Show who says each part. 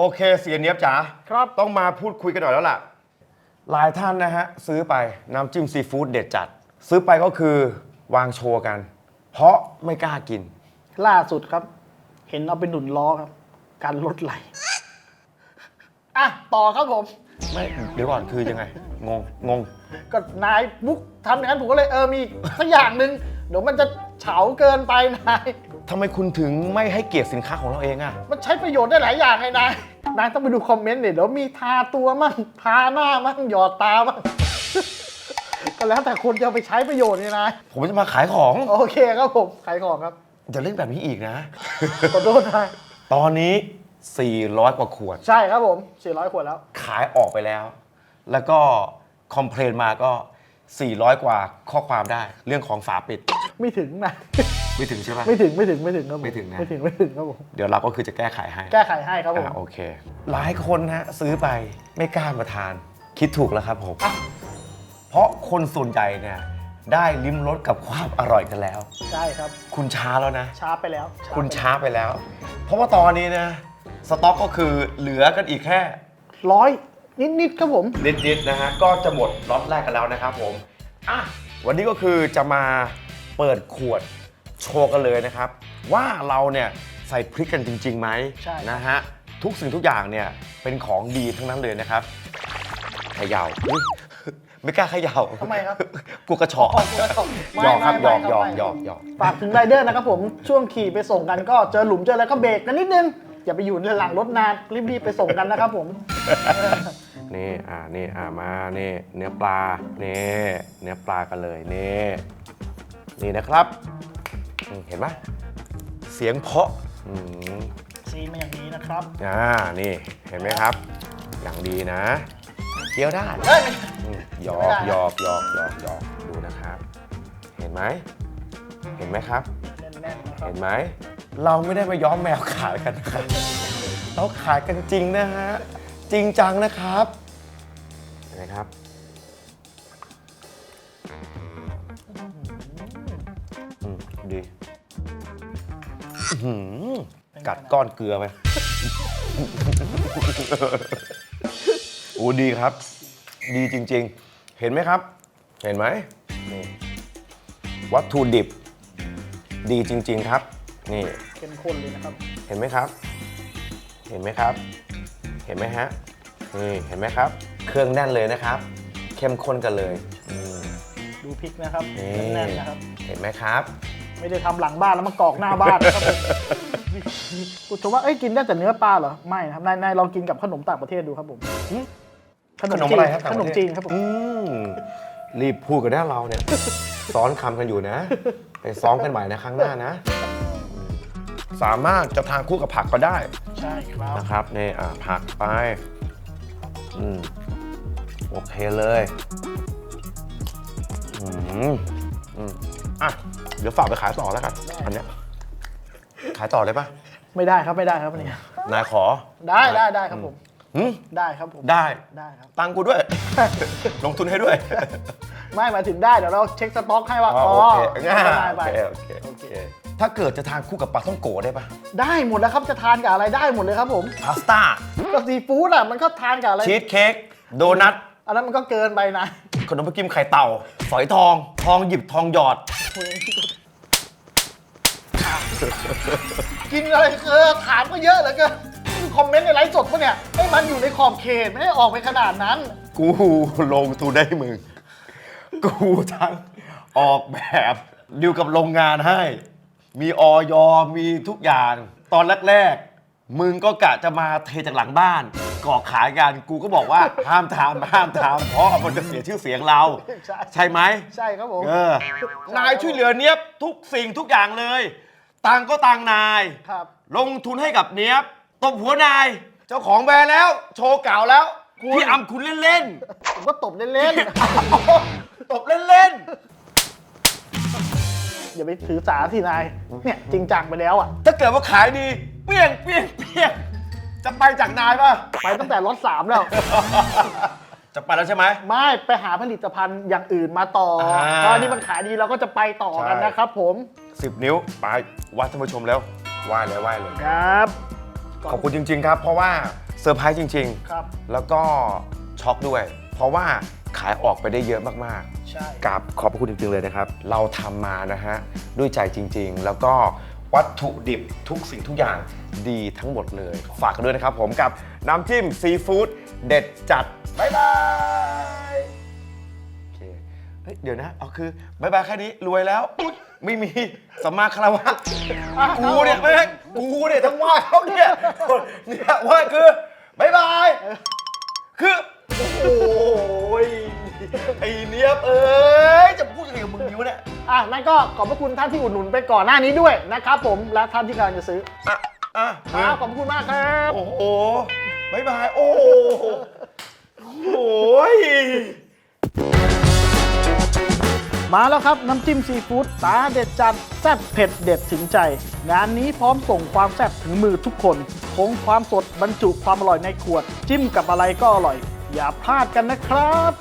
Speaker 1: โอเคเสียเนียบจ๋า
Speaker 2: ครับ
Speaker 1: ต้องมาพูดคุยกันหน่อยแล้วล่ะ หลายท่านนะฮะ ซื้อไปน้ำจิ้มซีฟู้ดเด็ดจัด ซื้อไปก็คือวางโชว์กัน เพราะไม่กล้ากิน
Speaker 2: ล่าสุดครับ เห็นเอาไปหนุนล้อครับ การลดไหลอะต่อครับผม
Speaker 1: ไม่เดี๋ยวก่อนคือยังไง งงงง
Speaker 2: ก็นายมุกทำอย่างนั้นผมก็เลยเออมีสักอย่างหนึ่งเดี๋ยวมันจะเฉาเกินไปนาย
Speaker 1: ทำไมคุณถึงไม่ให้เกียรติสินค้าของเราเองอะ
Speaker 2: มันใช้ประโยชน์ได้หลายอย่างไงนายนายต้องไปดูคอมเมนต์เนี่ยเดี๋ยวมีทาตัวมั่งทาหน้ามั่งหยอดตามั่ง ก็แล้วแต่คนจะเอาไปใช้ประโยชน์ไงนาย
Speaker 1: ผมจะมาขายของ
Speaker 2: โอเคครับผมขายของครับ
Speaker 1: จะเล่นแบบนี้อีกนะ
Speaker 2: ขอโทษนาย
Speaker 1: ตอนนี้ 400 กว่าขวด
Speaker 2: ใช่ครับผม 400 ขวดแล้ว
Speaker 1: ขายออกไปแล้ว แล้วก็คอมเพลนมาก็ 400 กว่าข้อความได้ เรื่องของฝาปิด
Speaker 2: ไม่ถึงนะ
Speaker 1: ไม่ถึงใช่ปะ
Speaker 2: ไม่ถึงไม่ถึงไม่ถึงครับผ
Speaker 1: ไม่ถึงนะ
Speaker 2: ไม่ถึงไม่ถึงครับผม
Speaker 1: เดี๋ยวเราก็คือจะแก้ไขให้
Speaker 2: แก้ไขให้ครับผม
Speaker 1: อ่าโอเค หลายคนฮะซื้อไปไม่กล้ามาทาน คิดถูกแล้วครับผม
Speaker 2: อะ
Speaker 1: เพราะคนส่วนใหญ่เนี่ยได้ลิ้มรสกับความอร่อยกันแล้ว
Speaker 2: ใช่ครับ
Speaker 1: คุณช้าแล้วนะ
Speaker 2: ช้าไปแล้ว
Speaker 1: คุณ
Speaker 2: ไป
Speaker 1: ช้าไปแล้ว เพราะว่าตอนนี้นะ สต็อกก็คือเหลือกันอีกแค่
Speaker 2: ร้อยนิดๆครับผม
Speaker 1: นิดๆนะฮะ ก็จะหมดล็อตแรกกันแล้วนะครับผม อะ วันนี้ก็คือจะมาเปิดขวด โชว์กันเลยนะครับ ว่าเราเนี่ยใส่พริกกันจริงๆไหม
Speaker 2: ใช่
Speaker 1: นะฮะทุกสิ่งทุกอย่างเนี่ยเป็นของดีทั้งนั้นเลยนะครับเขย่าอุ๊ยไม่กล้าเขย่า
Speaker 2: ทำไมครับ
Speaker 1: กลัวกระเฉาะ
Speaker 2: ไม่
Speaker 1: หยอกครับหย
Speaker 2: ไม่
Speaker 1: อก
Speaker 2: ไม่
Speaker 1: หยอก
Speaker 2: ไม่
Speaker 1: หยอกหยอก
Speaker 2: ฝากถึงไรเดอร์นะครับผมช่วงขี่ไปส่งกันก็เจอหลุมเจออะไรก็เบรกกันนิดนึง อย่าไปอยู่ในหลังรถนานรีบๆไปส่งกันนะครับผม
Speaker 1: นี่อ่านี่อ่ามานี่เนื้อปลานี่เนื้อปลากันเลยนี่นี่นะครับ อืมเห็นไหมเสียงเพาะอืม
Speaker 2: ซีมาอย่างนี้นะครับ
Speaker 1: อ่านี่เห็นไหมครับ อย่างดีนะเคี้ยวได้
Speaker 2: เอ้ย
Speaker 1: อืมหยอ
Speaker 2: ไม่
Speaker 1: ก
Speaker 2: ได้
Speaker 1: หยอกหยอกหยอกหยอกดูนะครับ เห็นไหมเห็นไหมครับ
Speaker 2: แน่นๆนะครับ
Speaker 1: เห็นไหม เราไม่ได้มาย้อมแมวขายกันนะครับเราขายกันจริงนะฮะ จริงจังนะครับ เห็นไหมครับ อืม ดีอื้อ หือกัดก้อนเกลือไปโอ้ดีครับ ดีจริง ๆ เห็นไหมครับ เห็นไหมนี่วัตถุดิบ ดีจริง ๆ ครับ นี่
Speaker 2: เข้มข้นเลยนะครับ
Speaker 1: เห็นไหมครับ เห็นไหมครับ เห็นไหมฮะ นี่ เห็นไหมครับ เครื่องแน่นเลยนะครับ เข้มข้นกันเลยอืม
Speaker 2: ดูพริกนะครับ
Speaker 1: นี่
Speaker 2: แน่นๆนะครับ
Speaker 1: เห็นไหมครับ
Speaker 2: ไม่ได้ทำหลังบ้านแล้วมากรอกหน้าบ้านนะครับผมกูชมว่าเอ้ยกินได้แต่เนื้อปลาเหรอไม่นะครับนายนายลองกินกับขนมต่างประเทศดูครับผม
Speaker 1: หึ
Speaker 2: ขน
Speaker 1: ข
Speaker 2: ม
Speaker 1: นม
Speaker 2: จี
Speaker 1: อะไร
Speaker 2: น
Speaker 1: ครับ
Speaker 2: ขนมจีนครับผม
Speaker 1: อืมรีบพูดกันนะเราเนี่ยซ้อนคำกันอยู่นะ ไปซ้อมกันใหม่นะครั้งหน้านะอืมสามารถจะทานคู่กับผักก็ได้
Speaker 2: ใช่ครับ
Speaker 1: นะครับนี่อ่าผักไปอืมโอเคเลยอืมอืม อะ เดี๋ยวฝากไปขายต่อแล้วกัน อันเนี้ยขายต่อเลยปะ
Speaker 2: ไม่ได้ครับไม่ได้ครับเนี่ย
Speaker 1: นายขอ
Speaker 2: ได้ได้ได้ครับผม
Speaker 1: หืม
Speaker 2: ได้ครับผม
Speaker 1: ได้
Speaker 2: ได้ครับ
Speaker 1: ตังค์กูด้วย ลงทุนให้ด้วย
Speaker 2: ไม่หมายถึงได้เดี๋ยวเราเช็คสต็อกให้ว่า
Speaker 1: อ๋อ
Speaker 2: อ๋อ
Speaker 1: โอเคง่า
Speaker 2: ได้
Speaker 1: โอ
Speaker 2: ไป
Speaker 1: เคโอเคโอเค ถ้าเกิดจะทานคู่กับปลาท่องโกะได้ปะ
Speaker 2: ได้หมดแล้วครับจะทานกับอะไรได้หมดเลยครับผม
Speaker 1: พาสต้า
Speaker 2: ก็ซีฟู้ดอะมันก็ทานกับอะไร
Speaker 1: ชีสเค้กโดนัท
Speaker 2: อันนั้นมันก็เกินไปนะ
Speaker 1: ขนมปังกิมไข่เต่าฝอยทอง ทองหยิบทองหยอด
Speaker 2: กินอะไรเออถามก็เยอะเหลือเกินคอมเมนต์ในไลฟ์สดปะเนี่ย ให้มันอยู่ในขอบเขตไม่ได้ออกไปขนาดนั้น
Speaker 1: กูลงทุนได้มึง กูทั้งออกแบบดิวกับโรงงานให้ มีออยมีทุกอย่าง ตอนแรกๆ มึงก็กะจะมาเทจากหลังบ้าน ก่อขายกันกูก็บอกว่าห้ามทำห้ามทำเพราะมันจะเสียชื่อเสียงเรา
Speaker 2: ใช่
Speaker 1: ใช่ไหม
Speaker 2: ใช่ครับผม
Speaker 1: เออนายช่วยเหลือเนี้ยบทุกสิ่งทุกอย่างเลย ตังค์ก็ตังค์นาย
Speaker 2: ครับ
Speaker 1: ลงทุนให้กับเนี้ยบตบหัวนาย เจ้าของแบรนด์แล้ว โชว์เก่าแล้ว
Speaker 2: คุณ
Speaker 1: พี่อำคุณเล่น
Speaker 2: ผมก็ตบเล่น
Speaker 1: ๆ ตบเล่น
Speaker 2: ๆ อย่าไปถือสาสินาย เนี่ยจริงจังไปแล้วอะ
Speaker 1: ๆถ้าเกิดว่าขายดี เปี้ยงเปี้ยงเปี้ยง จะไปจากนายป่ะ
Speaker 2: ไปตั้งแต่รถสามแล้ว
Speaker 1: จะไปแล้วใช่ไหม
Speaker 2: ไม่ไปหาผลิตภัณฑ์อย่างอื่นมาต่ออา ตอนนี้มันขายดีเราก็จะไปต่อกัน
Speaker 1: ใช่
Speaker 2: นะครับผม
Speaker 1: สิบนิ้วไปวัดท่านผู้ชมแล้วไหว้เลยไหว้เลย
Speaker 2: ครับ
Speaker 1: ขอบคุณจริง ๆ ครับ เพราะว่าอร์ไพรส์จริง
Speaker 2: ครับ
Speaker 1: ๆ แล้วก็ช็อกด้วย เพราะว่าขายออกไปได้เยอะมากๆ
Speaker 2: ใช่
Speaker 1: กราบขอบพระคุณจริง ๆ เลยนะครับ เราทำมานะฮะ ด้วยใจจริง ๆ แล้วก็ วัตถุดิบทุกสิ่งทุกอย่างดีทั้งหมดเลย ฝากกันด้วยนะครับผมกับน้ำจิ้มซีฟู้ดเด็ดจัดบายบายโอเคเฮ้ยเดี๋ยวนะเอาคือบายบายแค่นี้รวยแล้วไม่มีสัมมาคารวะกูเนี่ยแม่งกูเนี่ยทั้งว่าเขาเนี่ยเนี่ยว่าคือบายบายคือโอ้ยไอเนี้ยบเอ้ยจะพูดยังไงกับมึงนิ้วเนี่ย
Speaker 2: อะนั่นก็ขอบพระคุณท่านที่อุดหนุนไปก่อนหน้านี้ด้วยนะครับผมและท่านที่กำลังจะซื้อ
Speaker 1: อะอะ
Speaker 2: ครับขอบคุณมากครับ
Speaker 1: โอ้โหบายบาย โอ้โหโอ้ย
Speaker 2: มาแล้วครับ น้ำจิ้มซีฟู้ดตาเด็ดจัดแซ่บเผ็ดเด็ดถึงใจ งานนี้พร้อมส่งความแซ่บถึงมือทุกคน คงความสดบรรจุความอร่อยในขวด จิ้มกับอะไรก็อร่อย อย่าพลาดกันนะครับ